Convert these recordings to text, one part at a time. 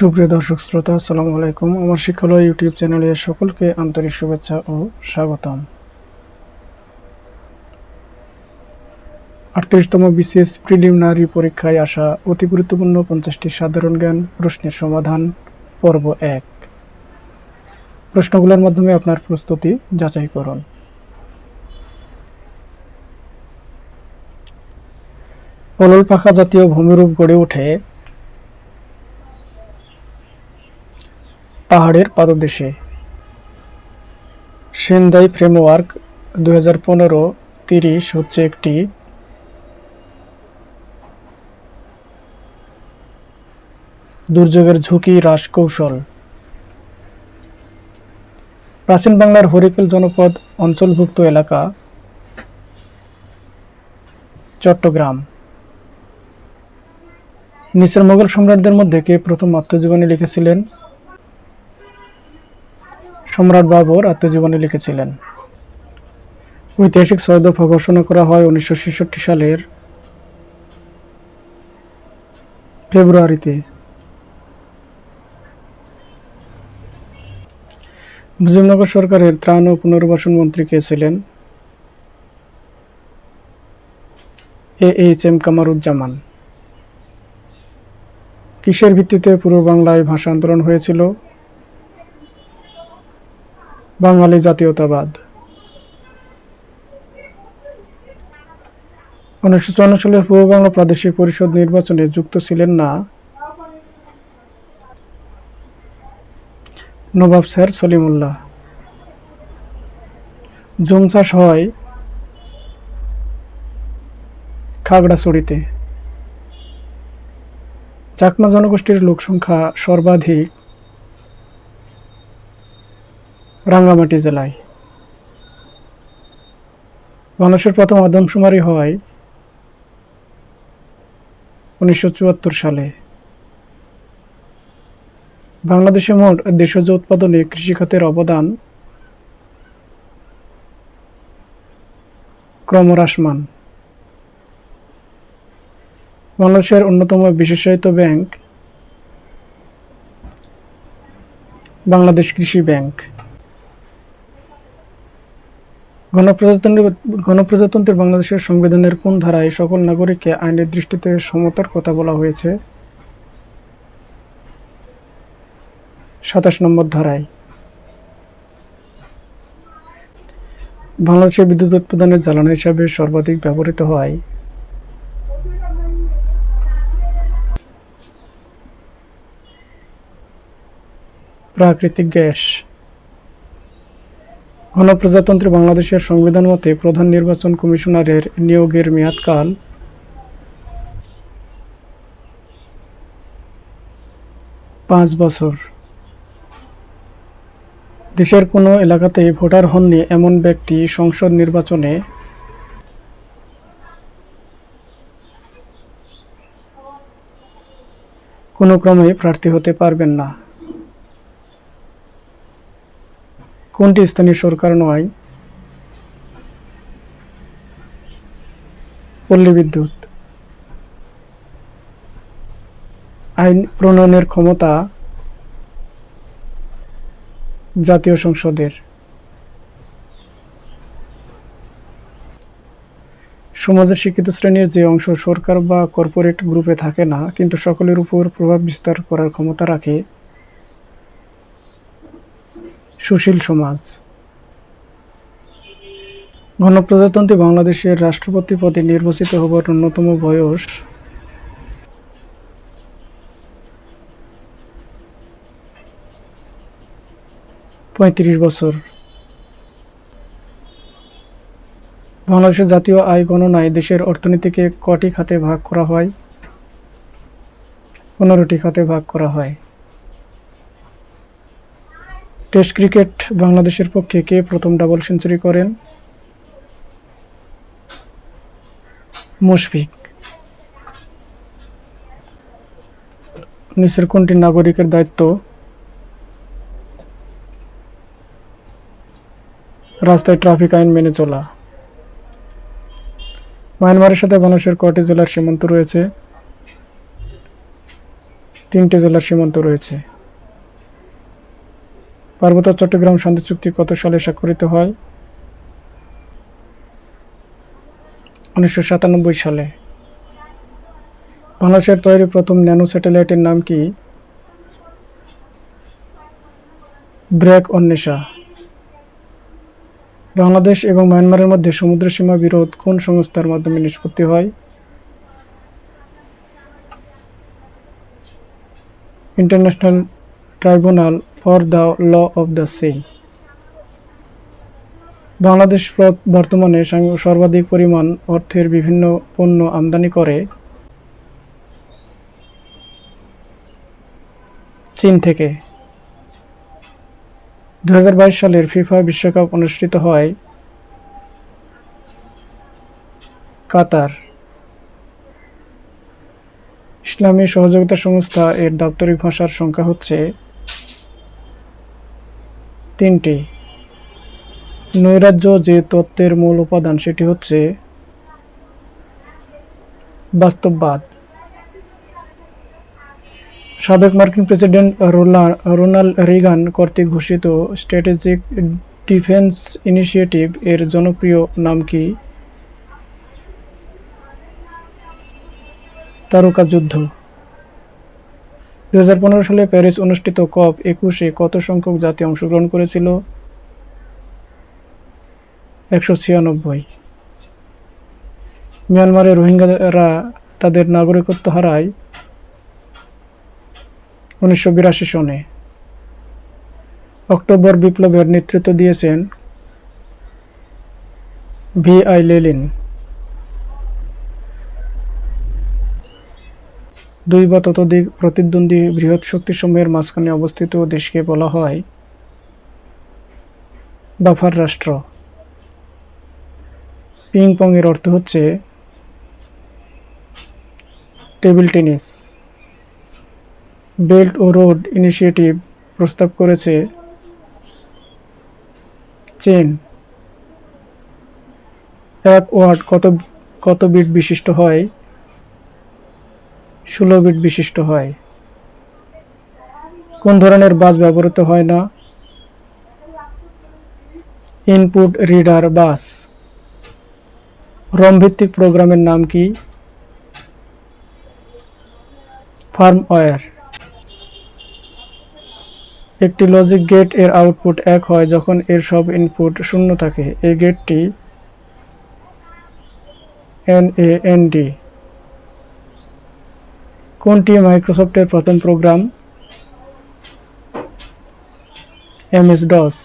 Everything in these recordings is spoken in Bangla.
সুপ্রিয় দর্শক, শ্রোতা, আসসালামু আলাইকুম। আমার শিক্ষালয় ইউটিউব চ্যানেলে সকলকে আন্তরিক শুভেচ্ছা ও স্বাগতম। আটত্রিশতম বিসিএস প্রিলিমিনারি পরীক্ষায় আসা অতি গুরুত্বপূর্ণ পঞ্চাশটি সাধারণ জ্ঞান প্রশ্নের সমাধান, পর্ব এক। প্রশ্নগুলোর মাধ্যমে আপনার প্রস্তুতি যাচাই করুন পলল পাখা জাতীয় ভূমিরূপ গড়ে ওঠে পাহাড়ের পাদদেশে। সেন্দাই ফ্রেমওয়ার্ক দু হাজার পনেরো তিরিশ হচ্ছে একটি দুর্যোগের ঝুঁকি হ্রাস কৌশল। প্রাচীন বাংলার হরিকেল জনপদ অঞ্চলভুক্ত এলাকা চট্টগ্রাম। নিচের মোগল সম্রাটদের মধ্যে কে প্রথম আত্মজীবনী লিখেছিলেন? সম্রাট বাবর আত্মজীবনী লিখেছিলেন। ঐতিহাসিক ছয় ঘোষণা করা হয় উনিশশো সালের ফেব্রুয়ারিতে। মুজিবনগর সরকারের ত্রাণ ও পুনর্বাসন মন্ত্রী কে ছিলেন? A H M Kamaruzzaman. কিসের ভিত্তিতে পূর্ব বাংলায় ভাষা আন্দোলন হয়েছিল? বাঙালি জাতীয়তাবাদ। উনিশশো চুয়ান্ন সালের পূর্ব বাংলা প্রাদেশিক পরিষদ নির্বাচনে যুক্ত ছিলেন না নবাব স্যার সলিমুল্লাহ। জুম চাষ হয় খাগড়াছড়িতে। চাকমা জনগোষ্ঠীর লোকসংখ্যা সর্বাধিক রাঙ্গামাটি জেলায়। মানুষের প্রথম আদমশুমারি হয় উনিশশো চুয়াত্তর সালে বাংলাদেশে মোট দেশজ উৎপাদনে কৃষিখাতের অবদান ক্রমহ্রাসমান। বাংলাদেশের অন্যতম বিশেষায়িত ব্যাংক বাংলাদেশ কৃষি ব্যাংক। গণপ্রজাতন্ত্রী গণপ্রজাতন্ত্রী বাংলাদেশের সংবিধানের কোন ধারায় সকল নাগরিককে আইনের দৃষ্টিতে সমতার কথা বলা হয়েছে? সাতাশ নম্বর ধারায়। বাংলাদেশের বিদ্যুৎ উৎপাদনের জ্বালানি হিসাবে সর্বাধিক ব্যবহৃত হয়। প্রাকৃতিক গ্যাস। গণপ্রজাতন্ত্রী বাংলাদেশের সংবিধান মতে প্রধান নির্বাচন কমিশনারের নিয়োগের মেয়াদকাল পাঁচ বছর। দেশের কোনো এলাকাতে ভোটার হননি এমন ব্যক্তি সংসদ নির্বাচনে কোনো ক্রমে প্রার্থী হতে পারবেন না। কোনটি স্থানীয় সরকার নয়? পল্লী বিদ্যুৎ। আইন প্রণয়নের ক্ষমতা জাতীয় সংসদের। সমাজের শিক্ষিত শ্রেণির যে অংশ সরকার বা কর্পোরেট গ্রুপে থাকে না, কিন্তু সকলের উপর প্রভাব বিস্তার করার ক্ষমতা রাখে। সুশীল সমাজ। গণপ্রজাতন্ত্রী বাংলাদেশের রাষ্ট্রপতি পদে নির্বাচিত হবার অন্যতম বয়স পঁয়ত্রিশ বছর। বাংলাদেশের জাতীয় আয় গণনায় দেশের অর্থনীতিকে কটি খাতে ভাগ করা হয়? পনেরোটি খাতে ভাগ করা হয়। টেস্ট ক্রিকেট বাংলাদেশের পক্ষে কে প্রথম ডাবল সেঞ্চুরি করেন? মুশফিক। নিচের কোনটি নাগরিকের দায়িত্ব? রাস্তায় ট্রাফিক আইন মেনে চলা। মায়ানমারের সাথে বাংলাদেশের কটি জেলার সীমান্ত রয়েছে? তিনটে জেলার সীমান্ত রয়েছে। পার্বত্য চট্টগ্রাম শান্তি চুক্তি কত সালে স্বাক্ষরিত হয়? উনিশশো সাতানব্বই সালে। বাংলাদেশের তৈরি প্রথম ন্যানো স্যাটেলাইটের নাম কি? ব্রেক অন্বেষা। বাংলাদেশ এবং মায়ানমারের মধ্যে সমুদ্র সীমা বিরোধ কোন সংস্থার মাধ্যমে নিষ্পত্তি হয়? International Tribunal for the Law of the Sea Bangladesh বর্তমানে সর্বাধিক পরিমাণ অর্থের বিভিন্ন পণ্য আমদানি করে চীন থেকে। দুহাজার বাইশ সালের ফিফা বিশ্বকাপ অনুষ্ঠিত হয় কাতার। ইসলামী সহযোগিতা সংস্থা এর দাপ্তরিক ভাষার সংখ্যা হচ্ছে তিনটি। নৈরাজ্য যে তত্ত্বের মূল উপাদান সেটি হচ্ছে বাস্তববাদ। সাবেক মার্কিন প্রেসিডেন্ট রোনাল্ড রিগান কর্তৃক ঘোষিত স্ট্র্যাটেজিক ডিফেন্স ইনিশিয়েটিভ এর জনপ্রিয় নাম কি? তারকা যুদ্ধ দু হাজার পনেরো সালে প্যারিস অনুষ্ঠিত কপ একুশে কত সংখ্যক জাতি অংশগ্রহণ করেছিল? একশো ছিয়ানব্বই। মিয়ানমারে রোহিঙ্গারা তাদের নাগরিকত্ব হারায় উনিশশো বিরাশি সনে। অক্টোবর বিপ্লবের নেতৃত্ব দিয়েছেন ভি আই লেলিন। দুই বা ততোধিক প্রতিদ্বন্দ্বী বৃহৎ শক্তিসমূহের মাঝখানে অবস্থিত দেশকে বলা হয় বাফার রাষ্ট্র। পিং পং এর অর্থ হচ্ছে টেবিল টেনিস। বেল্ট ও রোড ইনিশিয়েটিভ প্রস্তাব করেছে চেন। এক ওয়ার্ড কত কত বিট বিশিষ্ট হয়? ষোলো বিট বিশিষ্ট হয়। কোন ধরনের বাস ব্যবহৃত হয় না? ইনপুট, রিডার, বাস। রম ভিত্তিক প্রোগ্রামের নাম কি? ফার্মওয়্যার। একটি লজিক গেটের আউটপুট এক হয় যখন এর সব ইনপুট শূন্য থাকে। এই গেটটি এন এ এন ডি কোনটি মাইক্রোসফটের প্রথম program MS DOS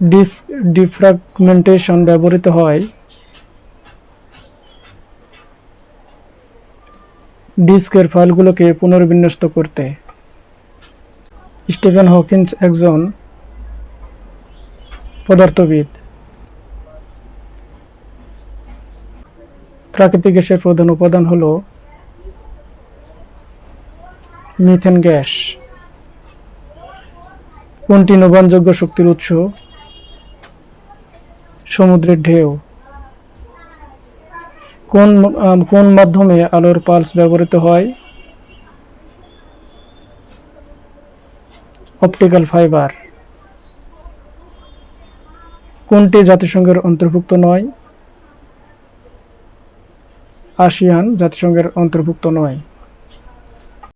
disk defragmentation ব্যবহৃত হয়। ডিস্কের ফাইলগুলোকে পুনর্বিন্যস্ত করতে। স্টিফেন হকিন্স একজন পদার্থবিদ। প্রাকৃতিক গ্যাসের প্রধান উপাদান হল মিথেন গ্যাস। কোনটি নবায়নযোগ্য শক্তির উৎস? সমুদ্রের ঢেউ। কোন কোন মাধ্যমে আলোর পালস ব্যবহৃত হয়? Optical fibre. কোনটি জাতিসংঘের অন্তর্ভুক্ত নয়? আসিয়ান জাতিসংঘের অন্তর্ভুক্ত নয়।